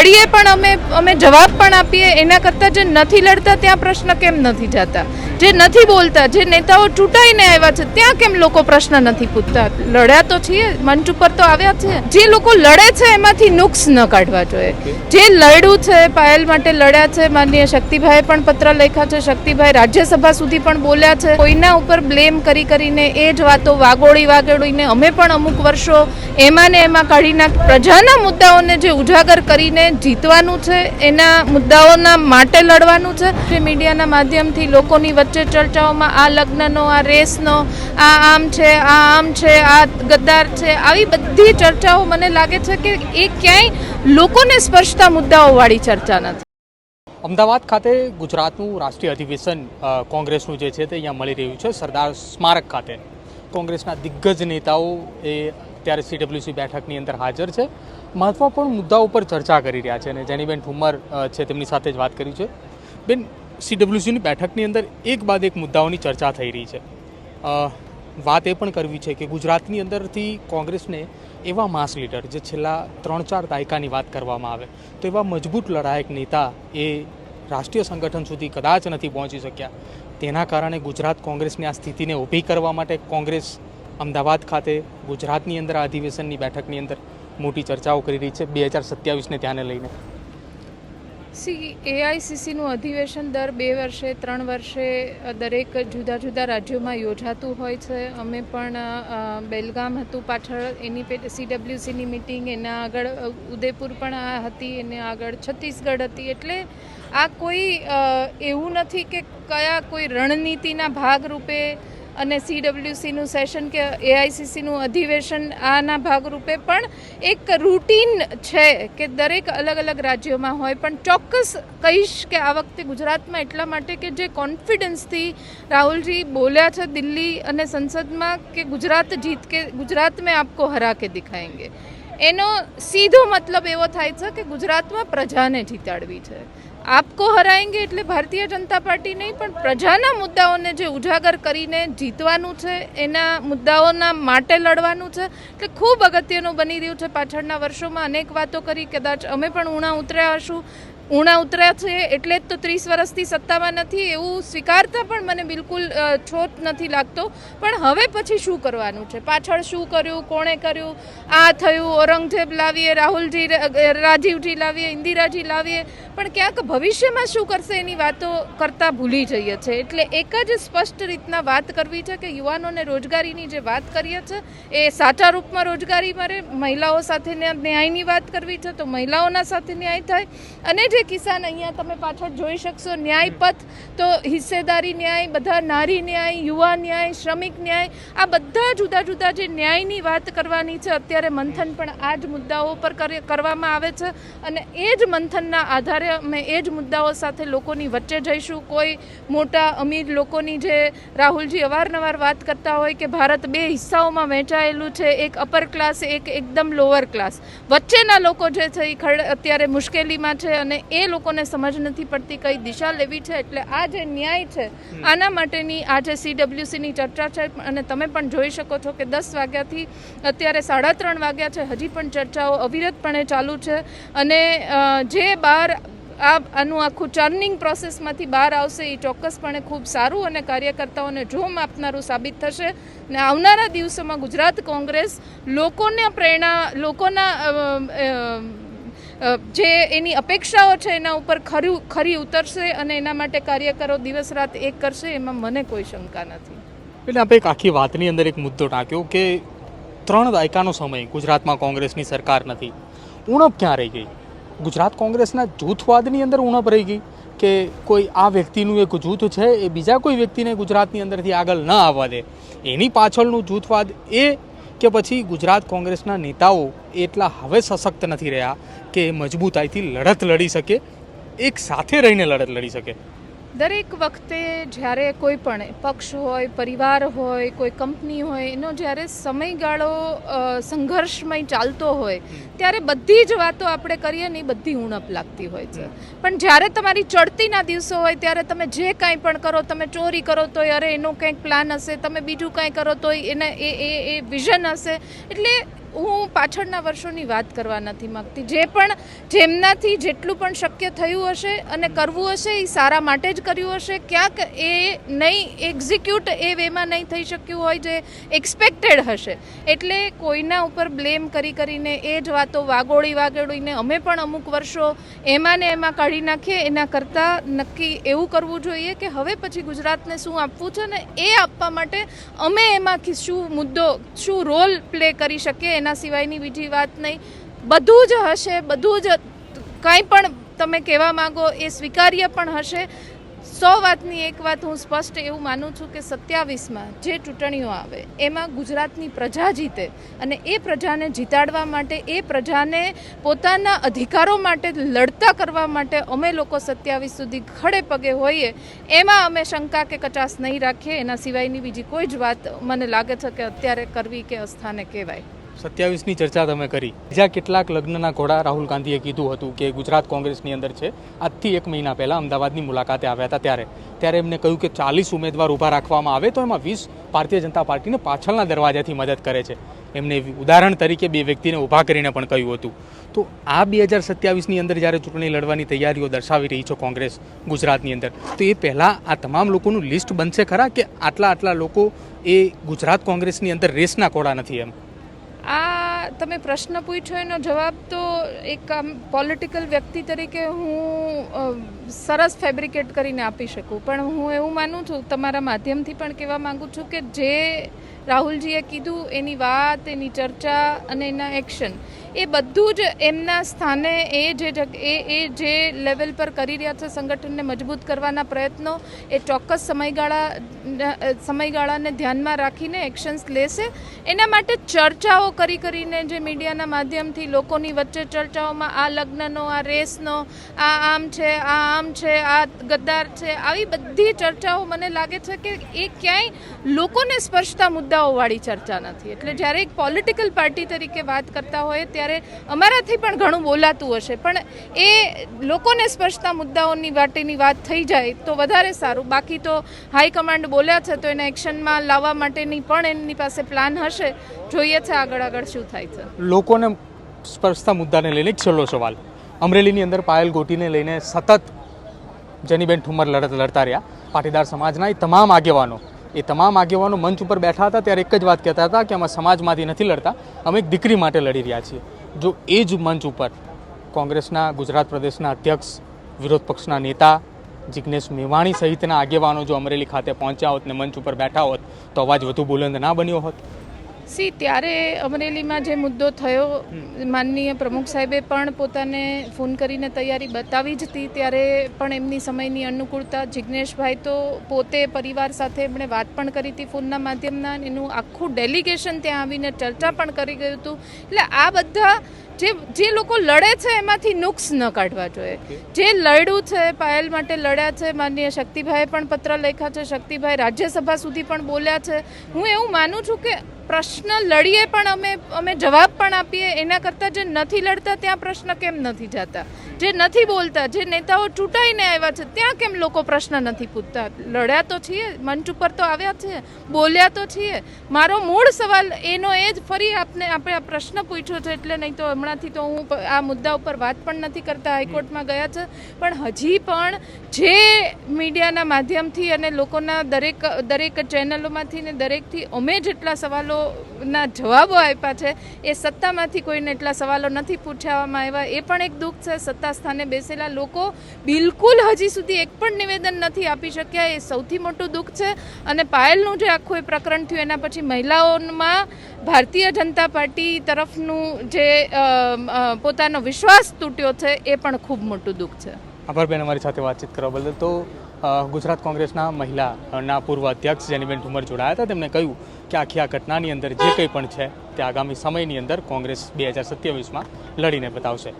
લડીએ પણ અમે અમે જવાબ પણ આપીએ. એના કરતાં જે નથી લડતા ત્યાં પ્રશ્ન કેમ નથી જતા? જે નથી બોલતા જે નેતાઓ ચૂંટાઈને આવ્યા છે ત્યાં કેમ લોકો પ્રશ્ન નથી પૂછતા? લડ્યા તો છીએ મંચ ઉપર તો આવ્યા છે. જે લોકો લડે છે એમાંથી નુક્સ ન કાઢવા જોઈએ. જે લડ્યું છે પાયલ માટે લડ્યા છે માનનીય શક્તિભાઈએ પણ પત્ર લખ્યા છે. શક્તિભાઈ રાજ્યસભા સુધી પણ બોલ્યા છે. કોઈના ઉપર બ્લેમ કરી કરીને એ જ વાતો વાગોળી વાગોળીને અમે પણ અમુક વર્ષો એમાં ને એમાં કાઢીને પ્રજાના મુદ્દાઓને જે ઉજાગર કરીને જીતવાનું છે, એના મુદ્દાઓના માટે લડવાનું છે. જે મીડિયાના માધ્યમથી લોકોની વચ્ચે ચર્ચાઓમાં આ લગ્નનો, આ રેસનો, આ આમ છે, આ આમ છે, આ ગદ્દાર છે, આવી બધી ચર્ચાઓ મને લાગે છે કે એ ક્યાંય લોકોને સ્પર્શતા મુદ્દાઓવાળી ચર્ચા નથી. અમદાવાદ ખાતે ગુજરાતનું રાષ્ટ્રીય અધિવેશન કોંગ્રેસનું જે છે તે અહીંયા મળી રહ્યું છે, સરદાર સ્મારક ખાતે. કોંગ્રેસના દિગ્ગજ નેતાઓ એ અત્યારે સીડબ્લ્યુસી બેઠકની અંદર હાજર છે. મહત્વપૂર્ણ મુદ્દાઓ પર ચર્ચા કરી રહ્યા છે અને જેનીબેન બેન અ, છે તેમની સાથે જ વાત કરી છે. બેન સીડબ્લ્યુસીની બેઠકની અંદર એક બાદ એક મુદ્દાઓની ચર્ચા થઈ રહી છે. વાત એ પણ કરવી છે કે ગુજરાતની અંદરથી કોંગ્રેસને એવા માસ લીડર જે છેલ્લા ત્રણ ચાર દાયકાની વાત કરવામાં આવે તો એવા મજબૂત લડાયક નેતા એ રાષ્ટ્રીય સંગઠન સુધી કદાચ નથી પહોંચી શક્યા. તેના કારણે ગુજરાત કોંગ્રેસની આ સ્થિતિને ઊભી કરવા માટે કોંગ્રેસ અમદાવાદ ખાતે ગુજરાતની અંદર આ અધિવેશનની બેઠકની અંદર મોટી ચર્ચાઓ કરી રહી છે. બે હજાર સત્યાવીસને ધ્યાને લઈને. સી એઆઈસીસીનું અધિવેશન દર બે વર્ષે, ત્રણ વર્ષે દરેક જુદા જુદા રાજ્યોમાં યોજાતું હોય છે. અમે પણ બેલગામ હતું પાછળ, એની સીડબ્લ્યુસીની મિટિંગ એના આગળ ઉદયપુર પણ આ હતી, એને આગળ છત્તીસગઢ હતી. એટલે આ કોઈ એવું નથી કે કયા કોઈ રણનીતિના ભાગરૂપે અને સીડબ્લ્યુસીનું સેશન કે એઆઈસીસીનું અધિવેશન આના ભાગરૂપે પણ એક રૂટીન છે કે દરેક અલગ અલગ રાજ્યોમાં હોય. પણ ચોક્કસ કહીશ કે આ વખતે ગુજરાતમાં એટલા માટે કે જે કોન્ફિડન્સથી રાહુલજી બોલ્યા છે દિલ્હી અને સંસદમાં કે ગુજરાત જીત કે ગુજરાત મેં આપકો હરા કે દિખાએંગે. એનો સીધો મતલબ એવો થાય છે કે ગુજરાતમાં પ્રજાને જીતાડવી છે. આપકો હરાએંગે એટલે ભારતીય જનતા પાર્ટી નહીં, પણ પ્રજાના મુદ્દાઓને જે ઉજાગર કરીને જીતવાનું છે, એના મુદ્દાઓના માટે લડવાનું છે, એટલે ખૂબ અગત્યનું બની રહ્યું છે પાછળના વર્ષોમાં અનેક વાતો કરી, કદાચ અમે પણ ઉણા ઉતર્યા હશું. ઉણા ઉતર્યા છે એટલે જ તો ત્રીસ વર્ષથી સત્તામાં નથી, એવું સ્વીકારતા પણ મને બિલકુલ છોટ નથી લાગતો. પણ હવે પછી શું કરવાનું છે? પાછળ શું કર્યું? કોણે કર્યું? આ થયું, ઔરંગઝેબ લાવીએ, રાહુલજી રાજીવજી લાવીએ, ઇન્દિરાજી લાવીએ. પણ ક્યાંક ભવિષ્યમાં શું કરશે એની વાતો કરતાં ભૂલી જઈએ છે. એટલે એક જ સ્પષ્ટ રીતના વાત કરવી છે કે યુવાનોને રોજગારીની જે વાત કરીએ છીએ એ સાચા રૂપમાં રોજગારી મળે, મહિલાઓ સાથે ન્યાયની વાત કરવી છે, તો મહિલાઓના સાથે ન્યાય થાય. અને જે કિસાન? અહીંયા તમે પાછળ જોઈ શકશો. ન્યાયપથ તો હિસ્સેદારી ન્યાય, બધા નારી ન્યાય, યુવા ન્યાય, શ્રમિક ન્યાય, આ બધા જુદા જુદા જે ન્યાયની વાત કરવાની છે, અત્યારે મંથન પણ આ જ મુદ્દાઓ પર કરે- કરવામાં આવે છે. અને એ જ મંથનના આધારે અમે એ જ મુદ્દાઓ સાથે લોકોની વચ્ચે જઈશું. કોઈ મોટા અમીર લોકોની જે રાહુલજી અવારનવાર વાત કરતા હોય કે ભારત બે હિસ્સાઓમાં વહેંચાયેલું છે, એક અપર ક્લાસ એક એકદમ લોઅર ક્લાસ વચ્ચેના લોકો જે છે એ અત્યારે મુશ્કેલીમાં છે અને એ લોકોને સમજ નથી પડતી કઈ દિશા લેવી છે એટલે આ જે ન્યાય છે આના માટેની આ જે સીડબ્લ્યુસીની ચર્ચા છે અને તમે પણ જોઈ શકો છો કે દસ વાગ્યાથી અત્યારે સાડા ત્રણ વાગ્યા છે હજી પણ ચર્ચાઓ અવિરતપણે ચાલુ છે અને જે બાર આ આનું આખું ચર્નિંગ પ્રોસેસમાંથી બહાર આવશે એ ચોક્કસપણે ખૂબ સારું અને કાર્યકર્તાઓને જોમ આપનારું સાબિત થશે ને આવનારા દિવસોમાં ગુજરાત કોંગ્રેસ લોકોને પ્રેરણા લોકોના જે એની અપેક્ષાઓ છે એના ઉપર ખરી ખરી ઉતરશે અને એના માટે કાર્યકરો દિવસ રાત એક કરશે, એમાં મને કોઈ શંકા નથી. એટલે આપણે એક આખી વાતની અંદર એક મુદ્દો ટાંક્યો કે ત્રણ દાયકાનો સમય ગુજરાતમાં કોંગ્રેસની સરકાર નથી. ઉણપ ક્યાં રહી ગઈ? ગુજરાત કોંગ્રેસના જૂથવાદની અંદર ઉણપ રહી ગઈ કે કોઈ આ વ્યક્તિનું એક જૂથ છે એ બીજા કોઈ વ્યક્તિને ગુજરાતની અંદરથી આગળ ન આવવા દે. એની પાછળનું જૂથવાદ એ કે પછી ગુજરાત કોંગ્રેસના નેતાઓ એટલા હવે સશક્ત નથી રહ્યા કે મજબૂતાઈથી લડત લડી શકે, એક સાથે રહીને લડત લડી શકે. દરેક વખતે જ્યારે કોઈ પણ પક્ષ હોય પરિવાર હોય કોઈ કંપની હોય એનો જ્યારે સમયગાળો સંઘર્ષમય ચાલતો હોય ત્યારે બધી જ વાતો આપણે કરીએ ને એ બધી ઉણપ લાગતી હોય છે. પણ જ્યારે તમારી ચડતીના દિવસો હોય ત્યારે તમે જે કાંઈ પણ કરો તમે ચોરી કરો તોય અરે એનો કંઈક પ્લાન હશે તમે બીજું કાંઈ કરો તોય એને એ એ એ વિઝન હશે. એટલે હું પાછળના વર્ષોની વાત કરવા નથી માગતી. જે પણ જેમનાથી જેટલું પણ શક્ય થયું હશે અને કરવું હશે, એ સારા માટે જ કર્યું હશે. ક્યાંક એ નહીં એક્ઝિક્યુટ એ વેમાં નહીં થઈ શક્યું હોય જે એક્સપેક્ટેડ હશે. એટલે કોઈના ઉપર બ્લેમ કરી કરીને એ જ વાતો વાગોળી વાગોળીને અમે પણ અમુક વર્ષો એમાં ને એમાં કાઢી નાખીએ. એના કરતાં નક્કી એવું કરવું જોઈએ કે હવે પછી ગુજરાતને શું આપવું છે ને એ આપવા માટે અમે એમાંથી શું મુદ્દો, શું રોલ પ્લે કરી શકીએ એના સિવાયની બીજી વાત નહીં. બધું જ હશે, બધું જ કંઈ પણ તમે કહેવા માંગો એ સ્વીકાર્ય પણ હશે. સો વાતની એક વાત હું સ્પષ્ટ એવું માનું છું કે સત્યાવીસમાં જે ચૂંટણીઓ આવે, એમાં ગુજરાતની પ્રજા જીતે અને એ પ્રજાને જીતાડવા માટે, એ પ્રજાને પોતાના અધિકારો માટે લડતા કરવા માટે અમે લોકો સત્યાવીસ સુધી ખડે પગે હોઈએ, એમાં અમે શંકા કે કચાસ નહીં રાખીએ. એના સિવાયની બીજી કોઈ જ વાત મને લાગે છે કે અત્યારે કરવી કે અસ્થાને કહેવાય. સત્યાવીસની ચર્ચા તમે કરી. બીજા કેટલાક લગ્નના ઘોડા રાહુલ ગાંધીએ કીધું હતું કે ગુજરાત કોંગ્રેસની અંદર છે. આજથી એક મહિના પહેલાં અમદાવાદની મુલાકાતે આવ્યા હતા ત્યારે. ત્યારે એમને કહ્યું કે ચાલીસ ઉમેદવાર ઊભા રાખવામાં આવે તો એમાં વીસ ભારતીય જનતા પાર્ટીને પાછળના દરવાજાથી મદદ કરે છે. એમને ઉદાહરણ તરીકે બે વ્યક્તિને ઊભા કરીને પણ કહ્યું હતું. તો આ બે હજાર સત્યાવીસની અંદર જ્યારે ચૂંટણી લડવાની તૈયારીઓ દર્શાવી રહી છે કોંગ્રેસ ગુજરાતની અંદર, તો એ પહેલાં આ તમામ લોકોનું લિસ્ટ બનશે ખરા કે આટલા આટલા લોકો એ ગુજરાત કોંગ્રેસની અંદર રેસના કોડા નથી એમ? આ તમે પ્રશ્ન પૂછ્યો એનો જવાબ તો એક આમ પોલિટિકલ વ્યક્તિ તરીકે હું સરસ ફેબ્રિકેટ કરીને આપી શકું. પણ હું એવું માનું છું, તમારા માધ્યમથી પણ કહેવા માંગુ છું કે જે રાહુલજીએ કીધું, એની વાત, એની ચર્ચા અને એના એક્શન એ બધું જ એમના સ્થાને એ જે એ એ જે લેવલ પર કરી રહ્યા છે સંગઠનને મજબૂત કરવાના પ્રયત્નો, એ ચોક્કસ સમયગાળા સમયગાળાને ધ્યાનમાં રાખીને એક્શન્સ લેશે. એના માટે ચર્ચાઓ કરી કરીને જે મીડિયાના માધ્યમથી લોકોની વચ્ચે ચર્ચાઓમાં આ લગ્નનો, આ રેસનો આ આમ છે, આ આમ છે, આ ગદ્દાર છે, આવી બધી ચર્ચાઓ મને લાગે છે કે એ ક્યાંય લોકોને સ્પર્શતા મુદ્દાઓવાળી ચર્ચા નથી. એટલે જ્યારે એક પોલિટિકલ પાર્ટી તરીકે વાત કરતા હોય ત્યારે અમારાથી પણ ઘણું બોલાતું હશે. પણ એ લોકોને સ્પર્શતા મુદ્દાઓની વાટેની વાત થઈ જાય તો વધારે સારું. બાકી તો હાઈકમાન્ડ બોલ્યા છે તો એને એક્શનમાં લાવવા માટેની પણ એમની પાસે પ્લાન હશે. જોઈએ છે આગળ આગળ શું થાય છે. લોકોને સ્પર્શતા મુદ્દાને લઈને છેલ્લો સવાલ. અમરેલીની અંદર પાયલ ગોટીને લઈને સતત જેનીબેન ઠુમર લડત લડતા રહ્યા. પાટીદાર સમાજના એ તમામ આગેવાનો, એ તમામ આગેવાનો મંચ ઉપર બેઠા હતા ત્યારે એક જ વાત કહેતા હતા કે અમે સમાજમાંથી નથી લડતા, અમે એક દીકરી માટે લડી રહ્યા છીએ. જો એ જ મંચ ઉપર કોંગ્રેસના, ગુજરાત પ્રદેશના અધ્યક્ષ, વિરોધ પક્ષના નેતા જિજ્ઞેશ મેવાણી સહિતના આગેવાનો જો અમરેલી ખાતે પહોંચ્યા હોત ને મંચ ઉપર બેઠા હોત તો અવાજ વધુ બુલંદ ના બન્યો હોત. સી ત્યારે અમરેલીમાં જે મુદ્દો થયો માનનીય પ્રમુખ સાહેબે પણ પોતાને ફોન કરીને તૈયારી બતાવી જ હતી ત્યારે પણ એમની સમયની અનુકૂળતા. જિજ્ઞેશભાઈ તો પોતે પરિવાર સાથે એમણે વાત પણ કરી હતી ફોનના માધ્યમના એનું આખું ડેલિગેશન ત્યાં આવીને ચર્ચા પણ કરી ગયું હતું. એટલે આ બધા જે જે લોકો લડે છે એમાંથી નુક્સ ન કાઢવા જોઈએ. જે લડ્યું છે પાયલ માટે લડ્યા છે માનનીય શક્તિભાઈએ પણ પત્ર લખ્યા છે શક્તિભાઈ રાજ્યસભા સુધી પણ બોલ્યા છે. હું એવું માનું છું કે પ્રશ્ન લડીએ પણ અમે અમે જવાબ પણ આપીએ, એના કરતાં જે નથી લડતા ત્યાં પ્રશ્ન કેમ નથી જતા? જે નથી બોલતા, જે નેતાઓ ચૂંટાઈને આવ્યા છે, ત્યાં કેમ લોકો પ્રશ્ન નથી પૂછતા? લડ્યા તો છીએ, મંચ ઉપર તો આવ્યા છે, બોલ્યા તો છીએ. મારો મૂળ સવાલ એનો એ જ, ફરી આપને, આપણે આ પ્રશ્ન પૂછ્યો છે, એટલે નહીં તો હમણાંથી તો હું આ મુદ્દા ઉપર વાત પણ નથી કરતા, હાઈકોર્ટમાં ગયા છે. પણ હજી પણ જે મીડિયાના માધ્યમથી અને લોકોના દરેક દરેક ચેનલોમાંથી ને દરેકથી અમે જેટલા સવાલોના જવાબો આપ્યા છે, એ સત્તામાંથી કોઈને એટલા સવાલો નથી પૂછવામાં આવ્યા. એ પણ એક દુઃખ છે, સત્તા સ્થાને બેસેલા લોકો બિલકુલ હજી સુધી એક પણ નિવેદન નથી આપી શક્યા. એ સૌથી મોટું દુઃખ છે અને પાયલનું જે આખું એ પ્રકરણ થયું, એના પછી મહિલાઓમાં ભારતીય જનતા પાર્ટી તરફનું જે પોતાનો વિશ્વાસ તૂટ્યો છે, એ પણ ખૂબ મોટું દુઃખ છે. આભાર બેન, અમારી સાથે વાતચીત કરવા બદલ. તો ગુજરાત કોંગ્રેસના મહિલાના પૂર્વ અધ્યક્ષ જેનીબેન ઠુમર જોડાયા હતા. તેમણે કહ્યું કે આખી આ ઘટનાની અંદર જે કંઈ પણ છે તે આગામી સમયની અંદર કોંગ્રેસ બે હજાર સત્યાવીસમાં લડીને બતાવશે.